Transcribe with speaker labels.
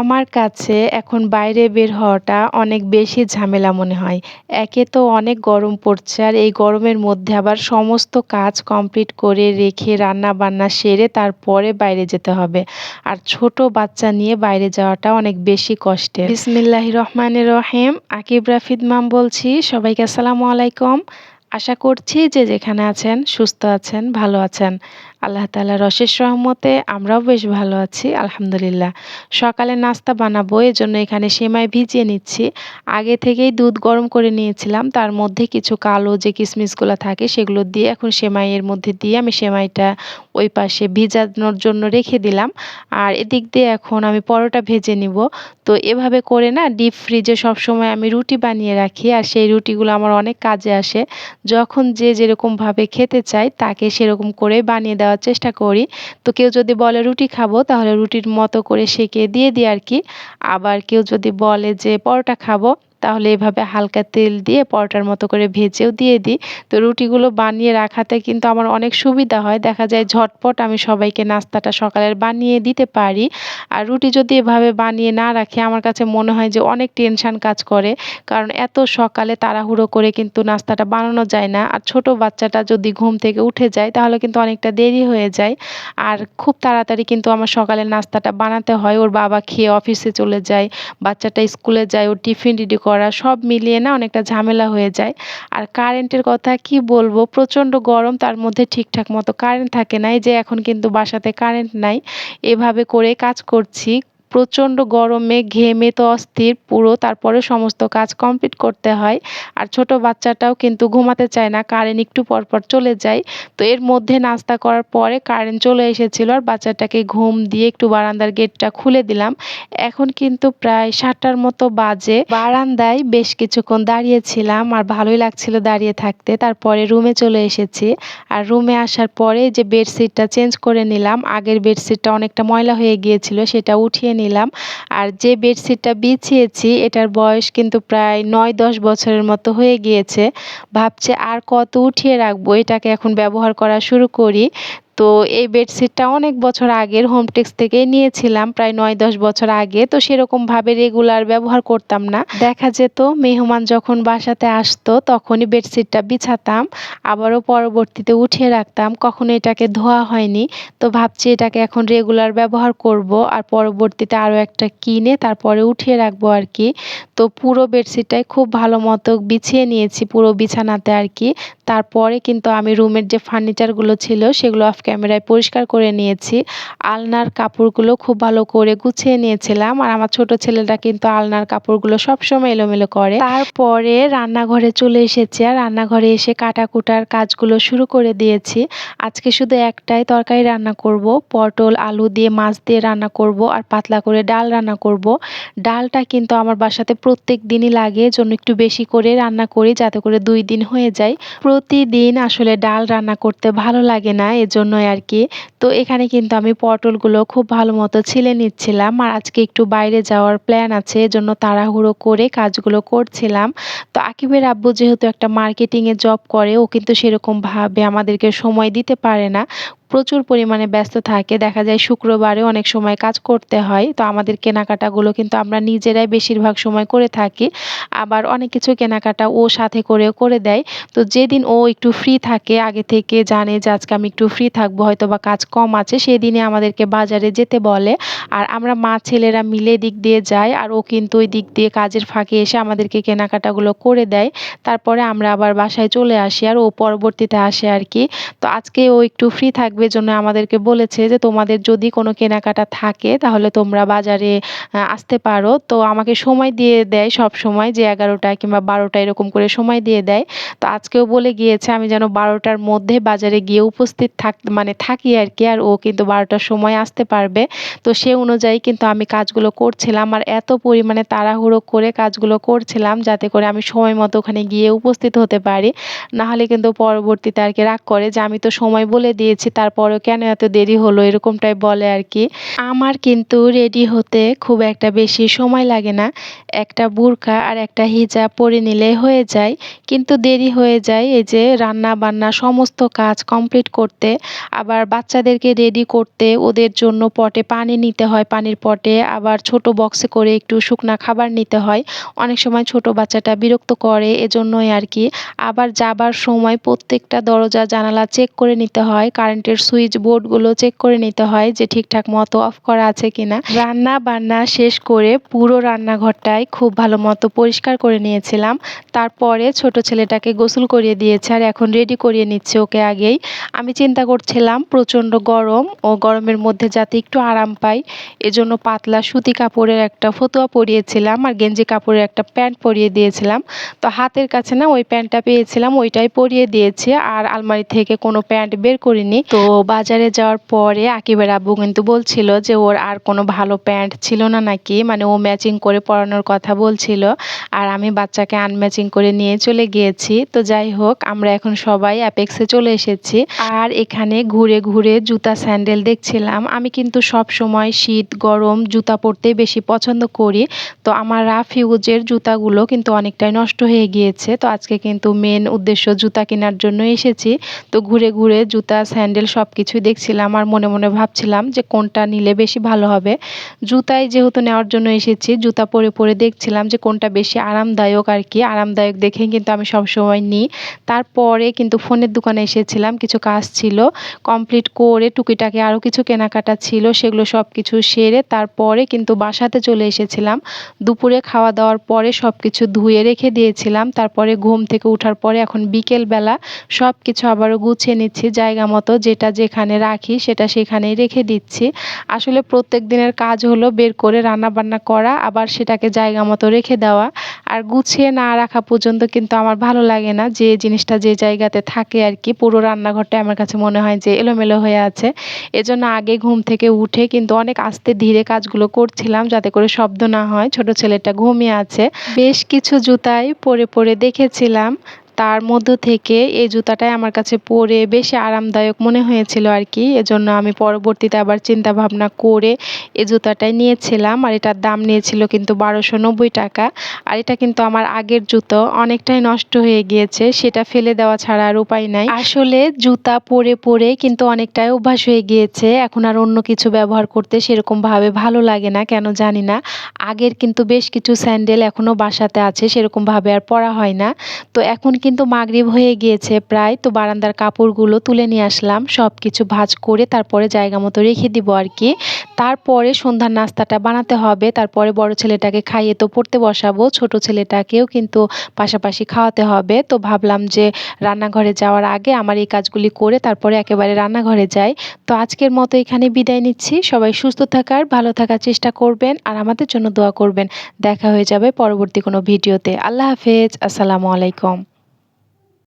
Speaker 1: আমার কাছে এখন বাইরে বের হওয়াটা অনেক বেশি ঝামেলা মনে হয়। একে তো অনেক গরম পড়ছে আর এই গরমের মধ্যে আবার সমস্ত কাজ কমপ্লিট করে রেখে রান্না-বান্না সেরে তারপরে বাইরে যেতে হবে। আর ছোট বাচ্চা নিয়ে বাইরে যাওয়াটা অনেক বেশি কষ্টের। বিসমিল্লাহির রহমানির রহিম আকিব রাফিদ মাম বলছি, সবাইকে আসসালামু আলাইকুম আশা করছি যে যেখানে আছেন সুস্থ আছেন, ভালো আছেন আল্লাহ তালার অশেষ রহমতে আমরাও বেশ ভালো আছি, আলহামদুলিল্লাহ। সকালে নাস্তা বানাবো জন্য এখানে সেমাই ভিজিয়ে নিচ্ছি। আগে থেকেই দুধ গরম করে নিয়েছিলাম, তার মধ্যে কিছু কালো যে কিশমিশগুলো থাকে সেগুলো দিয়ে এখন সেমাইয়ের মধ্যে দিয়ে আমি সেমাইটা ওই পাশে ভিজানোর জন্য রেখে দিলাম। আর এদিক দিয়ে এখন আমি পরোটা ভেজে নিব। তো এভাবে করে না ডিপ ফ্রিজে সবসময় আমি রুটি বানিয়ে রাখি, আর সেই রুটিগুলো আমার অনেক কাজে আসে। যখন যে যেরকমভাবে খেতে চায় তাকে সেরকম করে বানিয়ে দেওয়ার চেষ্টা করি। তো কেউ যদি বলে রুটি খাব, তাহলে রুটির মতো করে সেকে দিয়ে দিই আর কি আবার কেউ যদি বলে যে পরোটা খাব তাহলে এভাবে হালকা তেল দিয়ে পরোটার মতো করে ভেজেও দিয়ে দিই। তো রুটিগুলো বানিয়ে রাখাতে কিন্তু আমার অনেক সুবিধা হয়। দেখা যায় ঝটপট আমি সবাইকে নাস্তাটা সকালের বানিয়ে দিতে পারি। আর রুটি যদি এভাবে বানিয়ে না রাখি, আমার কাছে মনে হয় যে অনেক টেনশান কাজ করে। কারণ এত সকালে তাড়াহুড়ো করে কিন্তু নাস্তাটা বানানো যায় না। আর ছোট বাচ্চাটা যদি ঘুম থেকে উঠে যায়, তাহলে কিন্তু অনেকটা দেরি হয়ে যায়। আর খুব তাড়াতাড়ি কিন্তু আমার সকালের নাস্তাটা বানাতে হয়। ওর বাবা খেয়ে অফিসে চলে যায়, বাচ্চাটা স্কুলে যায়, ওর টিফিন রেডি করা সব মিলিয়ে না অনেকটা ঝামেলা হয়ে যায়। আর কারেন্টের কথা কি বলব? প্রচণ্ড গরম, তার মধ্যে ঠিকঠাক মতো কারেন্ট থাকে না এই যে এখন কিন্তু বাসাতে কারেন্ট নাই। এভাবে করে কাজ করছি। প্রচণ্ড গরমে ঘেমে তো অস্থির পুরো, তারপরে সমস্ত কাজ কমপ্লিট করতে হয়। আর ছোট বাচ্চাটাও কিন্তু ঘুমাতে চায় না কারেন্ট একটু পরপর চলে যায়। তো এর মধ্যে নাস্তা করার পরে কারেন্ট চলে এসেছিল, আর বাচ্চাটাকে ঘুম দিয়ে একটু বারান্দার গেটটা খুলে দিলাম। এখন কিন্তু প্রায় সাতটার মতো বাজে। বারান্দায় বেশ কিছুক্ষণ দাঁড়িয়েছিলাম, আর ভালোই লাগছিল দাঁড়িয়ে থাকতে। তারপরে রুমে চলে এসেছি, আর রুমে আসার পরে যে বেডশিটটা চেঞ্জ করে নিলাম, আগের বেডশিটটা অনেকটা ময়লা হয়ে গিয়েছিল, সেটা উঠিয়ে নিলাম। আর যে বেডশিটটা বিছিয়েছি, এটার বয়স কিন্তু প্রায় নয় দশ বছরের মতো হয়ে গিয়েছে। ভাবছে আর কত উঠিয়ে রাখব? এটাকে এখন ব্যবহার করা শুরু করি। তো এই বেডশিটটা অনেক বছর আগের হোমটেক্স থেকে নিয়েছিলাম, প্রায় নয় দশ বছর আগে। তো সেরকমভাবে রেগুলার ব্যবহার করতাম না। দেখা যেত মেহমান যখন বাসাতে আসতো, তখনই বেডশিটটা বিছাতাম, আবারও পরবর্তীতে উঠিয়ে রাখতাম। কখনো এটাকে ধোয়া হয়নি, তো ভাবছি এটাকে এখন রেগুলার ব্যবহার করব আর পরবর্তীতে আরও একটা কিনে তারপরে উঠিয়ে রাখব আর কি। তো পুরো বেডশিটটাই খুব ভালো মতো বিছিয়ে নিয়েছি, পুরো বিছানাতে আর কি। তারপরে কিন্তু আমি রুমের যে ফার্নিচারগুলো ছিল সেগুলো অফ ক্যামেরায় পরিষ্কার করে নিয়েছি। আলনার কাপড়গুলো খুব ভালো করে গুছিয়ে নিয়েছিলাম আর আমার ছোট ছেলেটা কিন্তু আলনার কাপড়গুলো সবসময় এলোমেলো করে। তারপরে রান্নাঘরে চলে এসেছি আর রান্নাঘরে এসে কাটাকুটার কাজগুলো শুরু করে দিয়েছি। আজকে শুধু একটাই তরকারি রান্না করব, পটল, আলু দিয়ে মাছ দিয়ে রান্না করব আর পাতলা করে ডাল রান্না করব। ডালটা কিন্তু আমার বাসাতে প্রত্যেক দিনই লাগে জন্য একটু বেশি করে রান্না করি যাতে করে দুই দিন হয়ে যায়। প্রতিদিন আসলে ডাল রান্না করতে ভালো লাগে না এজন্য আর কি। তো এখানে কিন্তু আমি পটলগুলো খুব ভালো মতো ছিলে নিচ্ছিলাম। আর আজকে একটু বাইরে যাওয়ার প্ল্যান আছে, এজন্য তাড়াহুড়ো করে কাজগুলো করছিলাম। তো আকিবের আব্বু যেহেতু একটা মার্কেটিংয়ে জব করে, ও কিন্তু সেরকমভাবে আমাদেরকে সময় দিতে পারে না। প্রচুর পরিমাণে ব্যস্ত থাকে। দেখা যায় শুক্রবারে অনেক সময় কাজ করতে হয়। তো আমাদের কেনাকাটাগুলো কিন্তু আমরা নিজেরাই বেশিরভাগ সময় করে থাকি। আবার অনেক কিছু কেনাকাটা ও সাথে করেও করে দেয়। তো যেদিন ও একটু ফ্রি থাকে, আগে থেকে জানে যে আজকে আমি একটু ফ্রি থাকব হয়তো বা কাজ কম আছে সেদিনে আমাদেরকে বাজারে যেতে বলে। আর আমরা মা ছেলেরা মিলে দিক দিয়ে যাই, আর ও কিন্তু ওই দিক দিয়ে কাজের ফাঁকে এসে আমাদেরকে কেনাকাটাগুলো করে দেয়। তারপরে আমরা আবার বাসায় চলে আসি, আর ও পরবর্তীতে আসে আর কি। তো আজকে ও একটু ফ্রি থাকবে জন্য আমাদেরকে বলেছে যে তোমাদের যদি কোনো কেনাকাটা থাকে তাহলে তোমরা বাজারে আসতে পারো। তো আমাকে সময় দিয়ে দেয় সব সময় যে এগারোটা কিংবা বারোটা এরকম করে সময় দিয়ে দেয়। তো আজকেও বলে গিয়েছে আমি যেন বারোটার মধ্যে বাজারে গিয়ে উপস্থিত থাক মানে থাকি আর কি, আর ও কিন্তু বারোটার সময় আসতে পারবে। তো সে অনুযায়ী কিন্তু আমি কাজগুলো করছিলাম। আর এত পরিমাণে তাড়াহুড়ো করে কাজগুলো করছিলাম যাতে করে আমি সময় মতো ওখানে গিয়ে উপস্থিত হতে পারি। নাহলে কিন্তু পরবর্তীতে আর কি রাগ করে যে আমি তো সময় বলে দিয়েছি, তার তারপরেও কেন এত দেরি হলো এরকমটাই বলে আর কি। আমার কিন্তু রেডি হতে খুব একটা বেশি সময় লাগে না। একটা বুরকা আর একটা হিজাব পরে নিলে হয়ে যায়, কিন্তু দেরি হয়ে যায় এই যে রান্না বান্না সমস্ত কাজ কমপ্লিট করতে। আবার বাচ্চাদেরকে রেডি করতে, ওদের জন্য পটে পানি নিতে হয়, পানির পটে আবার ছোট বক্সে করে একটু শুকনা খাবার নিতে হয়। অনেক সময় ছোট বাচ্চাটা বিরক্ত করে, এজন্যই আর কি। আবার যাবার সময় প্রত্যেকটা দরজা জানালা চেক করে নিতে হয় কারেন্টের সুইচ বোর্ডগুলো চেক করে নিতে হয় যে ঠিকঠাক মতো অফ করা আছে কিনা। রান্না বান্না শেষ করে পুরো রান্নাঘরটাই খুব ভালো মতো পরিষ্কার করে নিয়েছিলাম। তারপরে ছোট ছেলেটাকে গোসল করিয়ে দিয়েছে আর এখন রেডি করিয়ে নিচ্ছে ওকে আগেই। আমি চিন্তা করছিলাম প্রচণ্ড গরম ও গরমের মধ্যে যাতে একটু আরাম পাই, এজন্য পাতলা সুতি কাপড়ের একটা ফতুয়া পরিয়েছিলাম আর গেঞ্জি কাপড়ের একটা প্যান্ট পরিয়ে দিয়েছিলাম। তো হাতের কাছে না ওই প্যান্টটা পেয়েছিলাম, ওইটাই পরিয়ে দিয়েছি আর আলমারি থেকে কোনো প্যান্ট বের করিনি। তো বাজারে যাওয়ার পরে আকিবের আব্বু কিন্তু বলছিল যে ওর আর কোনো ভালো প্যান্ট ছিল না নাকি? মানে ও ম্যাচিং করে পরানোর কথা বলছিল আর আমি বাচ্চাকে আনম্যাচিং করে নিয়ে চলে গিয়েছি। তো যাই হোক, আমরা এখন সবাই অ্যাপেক্সে চলে এসেছি। আর এখানে ঘুরে ঘুরে জুতা স্যান্ডেল দেখছিলাম। আমি কিন্তু সব সময় শীত, গরম জুতা পরতেই বেশি পছন্দ করি। তো আমার রাফ ইউজের জুতাগুলো কিন্তু অনেকটাই নষ্ট হয়ে গিয়েছে। তো আজকে কিন্তু মেন উদ্দেশ্য জুতা কেনার জন্য এসেছি। তো ঘুরে ঘুরে জুতা স্যান্ডেল সব কিছুই দেখছিলাম আর মনে মনে ভাবছিলাম যে কোনটা নিলে বেশি ভালো হবে। জুতাই যেহেতু নেওয়ার জন্য এসেছি, জুতা পরে পরে দেখছিলাম যে কোনটা বেশি আরামদায়ক আর কি। আরামদায়ক দেখেই কিন্তু আমি সবসময় নিই। তারপরে কিন্তু ফোনের দোকানে এসেছিলাম, কিছু কাজ ছিল। কমপ্লিট করে টুকিটাকি আরও কিছু কেনাকাটা ছিল, সেগুলো সব কিছু সেরে তারপরে কিন্তু বাসাতে চলে এসেছিলাম। দুপুরে খাওয়া দাওয়ার পরে সব কিছু ধুয়ে রেখে দিয়েছিলাম। তারপরে ঘুম থেকে ওঠার পরে এখন বিকেলবেলা সব কিছু আবারও গুছিয়ে নিচ্ছি। জায়গা মতো যেটা যেখানে রাখি সেটা সেখানেই রেখে দিচ্ছি। আসলে প্রত্যেক দিনের কাজ হলো বের করে রান্না বান্না করা, আবার সেটাকে জায়গা মতো রেখে দেওয়া। আর গুছিয়ে না রাখা পর্যন্ত কিন্তু আমার ভালো লাগে না। যে জিনিসটা যে জায়গাতে থাকে আর কি পুরো রান্নাঘরটা আমার কাছে মনে হয় যে এলোমেলো হয়ে আছে। এজন্য আগে ঘুম থেকে উঠে কিন্তু অনেক আস্তে ধীরে কাজগুলো করছিলাম যাতে করে শব্দ না হয়, ছোট ছেলেটা ঘুমিয়ে আছে। বেশ কিছু জুতাই পরে পরে দেখেছিলাম। তার মধ্য থেকে এই জুতাটাই আমার কাছে পরে বেশি আরামদায়ক মনে হয়েছিল আর কি। এজন্য আমি পরবর্তীতে আবার চিন্তা ভাবনা করে এই জুতাটাই নিয়েছিলাম আর এটার দাম নিয়েছিল কিন্তু বারোশো নব্বই টাকা। আর এটা কিন্তু আমার আগের জুতো, অনেকটাই নষ্ট হয়ে গিয়েছে, সেটা ফেলে দেওয়া ছাড়া আর উপায় নাই। আসলে জুতা পরে পরে কিন্তু অনেকটাই অভ্যাস হয়ে গিয়েছে, এখন আর অন্য কিছু ব্যবহার করতে সেরকমভাবে ভালো লাগে না, কেন জানি না। আগের কিন্তু বেশ কিছু স্যান্ডেল এখনও বাসাতে আছে, সেরকমভাবে আর পরা হয় না। তো এখন কিন্তু মাগরিব হয়ে গিয়েছে। প্রায় তো বারান্দার কাপড়গুলো তুলে নিয়ে আসলাম সব কিছু ভাজ করে তারপরে জায়গা মতো রেখে দিব আর কি। তারপরে সন্ধ্যার নাস্তাটা বানাতে হবে, তারপরে বড় ছেলেটাকে খাইয়ে তো পড়তে বসাবো, ছোট ছেলেটাকেও কিন্তু পাশাপাশি খাওয়াতে হবে। তো ভাবলাম যে রান্নাঘরে যাওয়ার আগে আমার এই কাজগুলি করে তারপরে একেবারে রান্নাঘরে যাই। তো আজকের মতো এখানে বিদায় নিচ্ছি। সবাই সুস্থ থাকার, ভালো থাকার চেষ্টা করবেন আর আমাদের জন্য দোয়া করবেন। দেখা হয়ে যাবে পরবর্তী কোনো ভিডিওতে। আল্লাহ হাফেজ। আসসালামু আলাইকুম।